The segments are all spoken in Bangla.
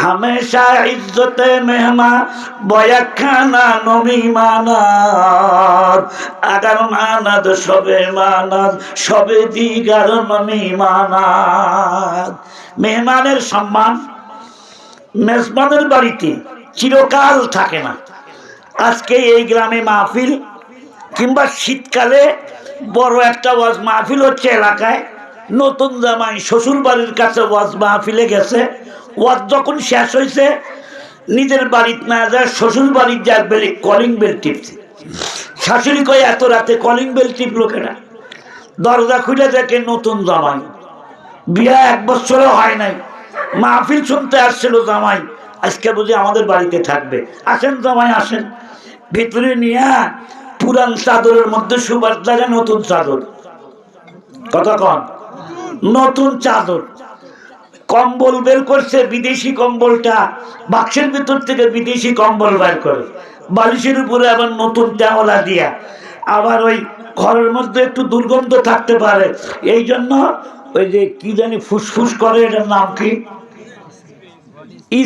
হামেশা ইজ্জতে মেহমা বয়াখানা নমি মানাদ আগার মানাদ সবে মানাদ সবে দিগার নমি মানাদ মেহমানের সম্মান মেজবানের বাড়িতে চিরকাল থাকে না। আজকে এই গ্রামে মাহফিল কিংবা শীতকালে বড় একটা ওয়াজ মাহফিল হচ্ছে এলাকায়। নতুন জামাই শ্বশুর বাড়ির কাছে ওয়াজ মাহফিলে গেছে। ওয়াজ যখন শেষ হয়েছে নিজের বাড়িতে না যায়, শ্বশুর বাড়ির যা বেলে কলিং বেল টিপছে। শাশুড়ি কয়, এত রাতে কলিং বেল টিপলো কেনা দরজা খুলে দেখে নতুন জামাই। বিয়া এক বছরও হয় নাই। মাহফিল শুনতে আসছিল জামাই। আজকে বুঝি আমাদের বাড়িতে থাকবে। আসেন জামাই, আসেন। ভিতরে নিয়ে পুরান চাদরের মধ্যে সুবাস লাগে নতুন চাদর। কথা কন, নতুন চাদর। কম্বল বের করছে, বিদেশি কম্বলটা। বাক্সের ভিতর থেকে বিদেশি কম্বল বের করে। বালিশের উপরে আবার নতুন টাওলা দিয়া। আবার ওই ঘরের মধ্যে একটু দুর্গন্ধ থাকতে পারে। এই জন্য ওই যে কি জানি ফুসফুস করে, এটার নাম কি?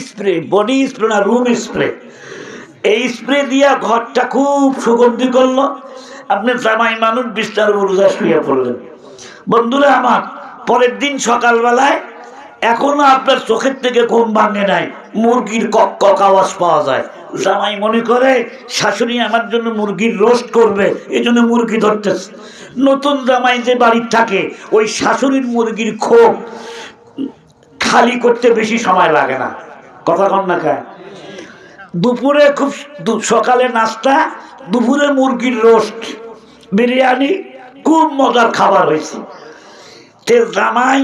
স্প্রে বডি স্প্রে না রুম স্প্রে এই স্প্রে দিয়া ঘরটা খুব সুগন্ধি করল। আপনি জামাই মানুষ, বিস্তার বুরুজা শুয়ে পড়লেন। বন্ধুরা আমার, পরের দিন সকালবেলায় এখনও আপনার চোখের থেকে ঘুম ভাঙে নাই, মুরগির কক কক আওয়াজ পাওয়া যায়। জামাই মনে করে, শাশুড়ি আমার জন্য মুরগির রোস্ট করবে এই জন্য মুরগি ধরতেছে। নতুন জামাই যে বাড়ির থাকে, ওই শাশুড়ির মুরগির ক্ষোভ খালি করতে বেশি সময় লাগে না। কথা কন না খায় দুপুরে খুব সকালে নাস্তা, দুপুরে মুরগির রোস্ট, বিরিয়ানি, খুব মজার খাবার হয়েছে। তে জামাই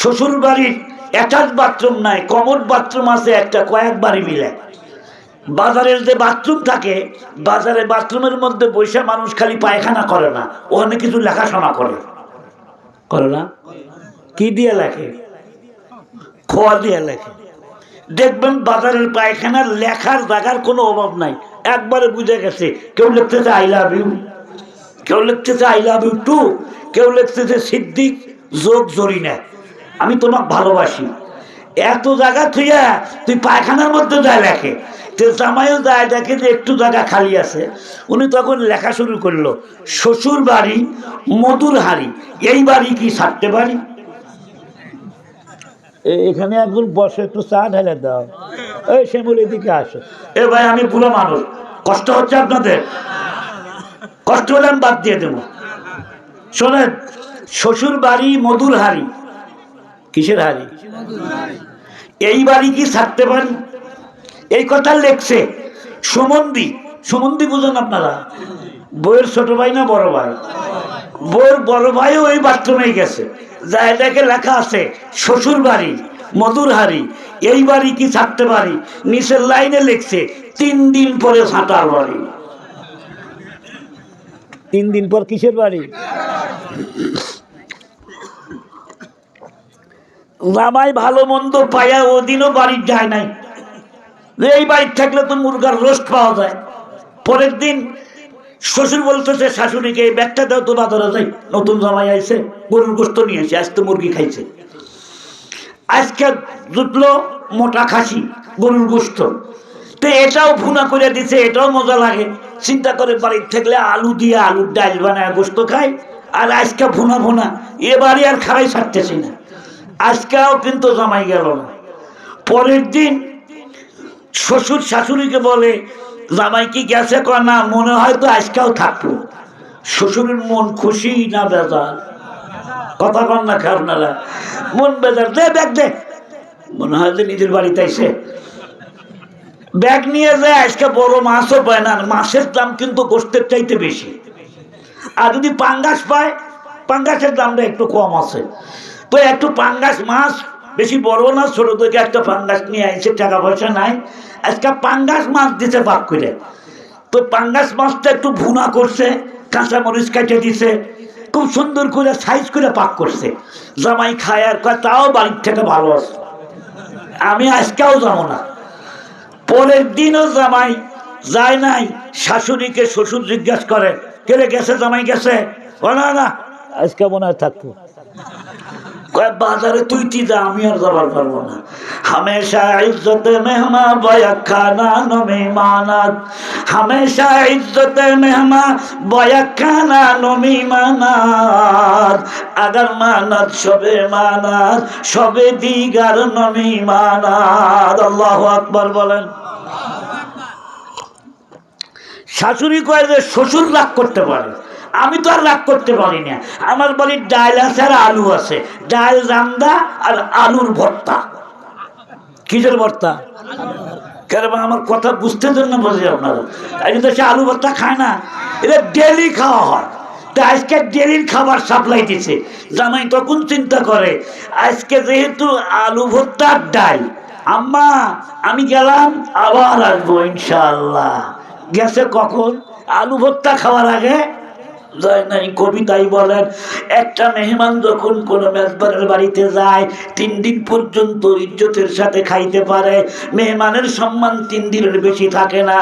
শ্বশুর বাড়ির অ্যাটাচ বাথরুম নাই কমন বাথরুম আছে একটা, কয়েক বাড়ি মিলে। বাজারের যে বাথরুম থাকে, বাজারে বাথরুমের মধ্যে বৈশা মানুষ খালি পায়খানা করে না, ওখানে কিছু লেখাশোনা করে। করে না? কি দিয়ে লেখে? খোয়া দিয়ে লেখে। দেখবেন বাজারের পায়খানার লেখার জায়গার কোনো অভাব নাই। একবারে বুঝে গেছে, কেউ লিখতেছে আই লাভ ইউ কেউ লিখতেছে আই লাভ ইউ টু কেউ লিখতেছে সিদ্দিক যোগ জড়ি না আমি তোমাকে ভালোবাসি। এত জায়গা থুইয়া তুই পায়খানার মধ্যে যায় লেখে তো জামাইও যায় দেখে যে একটু জায়গা খালি আছে। উনি তখন লেখা শুরু করল, শ্বশুর বাড়ি, মধুর হাড়ি, এই বাড়ি কি ছাড়তে পারি? এখানে একজন বসে, একটু চা ঢেলে দাও। এই শ্যামল, এদিকে আসো। এ ভাই, আমি বুড়ো মানুষ, কষ্ট হচ্ছে আপনাদের? কষ্ট হলে আমি বাদ দিয়ে দেবো। শোনেন, শ্বশুর বাড়ি, মধুর হাড়ি কিসের হাড়ি এই বাড়ি কি ছাড়তে পারি? এই কথা লেখছে সুমন্দি। সুমন্দি বুঝেন আপনারা? বইয়ের ছোট ভাই না বড় ভাই? বউর বড় ভাইও ওই বাথরুমে গেছে। দেখে লেখা আছে, শ্বশুর বাড়ি, মধুর হাড়ি এই বাড়ি কি ছাড়তে পারি? নিচের লাইনে লিখছে, তিন দিন পরে ছাঁটার বাড়ি। তিন দিন পর কিসের বাড়ি? জামাই ভালো মন্দ পায়া ওদিনও বাড়ির যায় নাই। এই বাড়ির থাকলে তো মুরগার রোস্ট পাওয়া যায়। পরের দিন শ্বশুর বলতেছে, শাশুড়িকে এই ব্যাগটা দাও তো বাজারে যাই, নতুন জামাই আইছে, গরুর গোস্ত নিয়ে এসে আজ তো মুরগি খাইছে। আজকে জুটলো মোটা খাসি, গরুর গোস্ত। তো এটাও ভুনা করে দিছে, এটাও মজা লাগে। চিন্তা করে বাড়ির থাকলে আলু দিয়ে আলুর ডাল বানায় গোস্ত খাই আর আজকে ভুনা ভুনা এবারে আর খারাই ছাড়তেছি না। আজকেও কিন্তু জামাই গেল না। পরের দিন শ্বশুর শাশুড়িকে বলে, জামাই কি গেছে? কয়, না, মনে হয় তো আজকেও থাকব শ্বশুরের মন খুশি না বেজার? কথা কন না খাও না মন বেজার। দে, ব্যাগ দে। মনে হয় যে নিজের বাড়িতে এসে। ব্যাগ নিয়ে যায়, আজকে বড় মাছও পায় না। মাছের দাম কিন্তু গোষ্ঠের চাইতে বেশি। আর যদি পাঙ্গাস পায়, পাঙ্গাসের দামটা একটু কম আছে। তো একটু পাঙ্গাস মাছ, বেশি বড় না, ছোট থেকে একটা পাঙ্গাস নিয়ে আইসে টাকা পয়সা নাই। আজকে পাঙ্গাস মাছ দিতে পাক করে তো পাঙ্গাস মাছটা একটু ভুনা করছে, কাঁচা মরিচ কাটে দিছে, খুব সুন্দর করে সাইজ করে পাক করছে। জামাই খায় আর তাও বাড়ির থেকে ভালো আছে। আমি আজকেও যাব না। পরের দিনও জামাই যায় নাই, শাশুড়িকে শ্বশুর জিজ্ঞাসা করে, কেড়ে গেছে জামাই গেছে? না না, আজকে মনে হয় থাকব। বাজারে তুই তি যা, আমি আর যাবার পারব না। হামেশা ইজ্জতে মেহমা বয়া খানা নমে মানাত। হামেশা ইজ্জতে মেহমা বয়া খানা নমি মানাত। আগার মানাত, সবে মানাত, সবে দিগার নমি মানাত। আল্লাহ আকবর বলেন। শাশুড়ি কয় যে, শ্বশুর রাগ করতে পারে। আমি তো আর রাগ করতে পারি না। আমার বাড়ির ডাল আছে আর আলু আছে। ডাল রান্দা আর আলুর ভর্তা। কিসের ভর্তা? কেন আমার কথা বুঝতে জন্য বলছি আপনারা। এই তো সে আলু ভর্তা খায় না। এটা ডেলি খাওয়া হয়। তা আজকে ডেলির খাবার সাপ্লাই দিছে। জামাই তখন চিন্তা করে, আজকে যেহেতু আলু ভর্তা আর ডাল, আম্মা, আমি গেলাম, আবার আসব ইনশাআল্লাহ। গেছে কখন? আলু ভর্তা খাওয়ার আগে কবিতাই বলেন, একটা যখন কোন বাড়িতে যায়, তিন দিন পর্যন্ত ইজ্জতের সাথে খাইতে পারে। মেহমানের সম্মান তিন দিনের বেশি থাকে না।